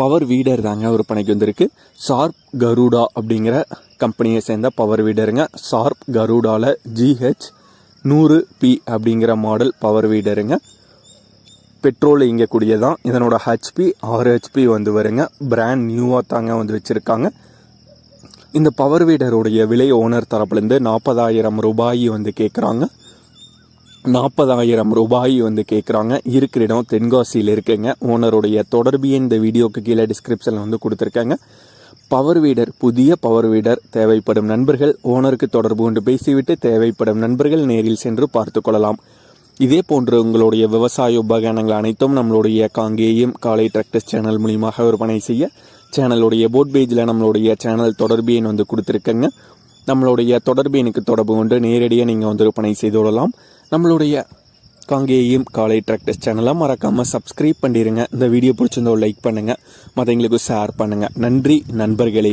Power வீடர் தாங்க விற்பனைக்கு வந்திருக்கு. ஷார்ப் கருடா அப்படிங்கிற கம்பெனியை சேர்ந்த பவர் வீடருங்க. ஷார்ப் கருடாவில் ஜிஹெச் நூறு பி அப்படிங்கிற மாடல் பவர் வீடருங்க. பெட்ரோல் இயங்கக்கூடியதான். இதனோட ஹெச்பி ஆறு ஹெச்பி வந்து வருங்க. பிராண்ட் நியூவாக தாங்க வந்து வச்சுருக்காங்க. இந்த பவர் வீடருடைய விலை ஓனர் தரப்புலேருந்து நாற்பதாயிரம் ரூபாய் வந்து கேட்குறாங்க நாற்பதாயிரம் ரூபாய் வந்து கேட்குறாங்க இருக்கிற இடம் தென்காசியில் இருக்குங்க. ஓனருடைய தொடர்பு இந்த வீடியோக்கு கீழே டிஸ்கிரிப்ஷனில் வந்து கொடுத்துருக்காங்க. பவர் வீடர் புதிய பவர் வீடர் தேவைப்படும் நண்பர்கள் ஓனருக்கு தொடர்பு கொண்டு பேசிவிட்டு தேவைப்படும் நண்பர்கள் நேரில் சென்று பார்த்து கொள்ளலாம். இதே போன்று உங்களுடைய விவசாய உபகரணங்கள் அனைத்தும் நம்மளுடைய காங்கேயம் காலை டிராக்டர்ஸ் சேனல் மூலியமாக விற்பனை செய்ய சேனலுடைய போட் பேஜில் நம்மளுடைய சேனல் தொடர்பு எண் வந்து கொடுத்துருக்கங்க. நம்மளுடைய தொடர்பு எனக்கு தொடர்பு கொண்டு நேரடியாக நீங்கள் வந்து விற்பனை செய்து கொள்ளலாம். நம்மளுடைய காங்கேயும் காலை ட்ராக்டர்ஸ் சேனலாக மறக்காமல் சப்ஸ்கிரைப் பண்ணிடுங்க இந்த வீடியோ பிடிச்சிருந்தோ லைக் பண்ணுங்கள் மற்றவங்களுக்கு ஷேர் பண்ணுங்கள் நன்றி நண்பர்களே.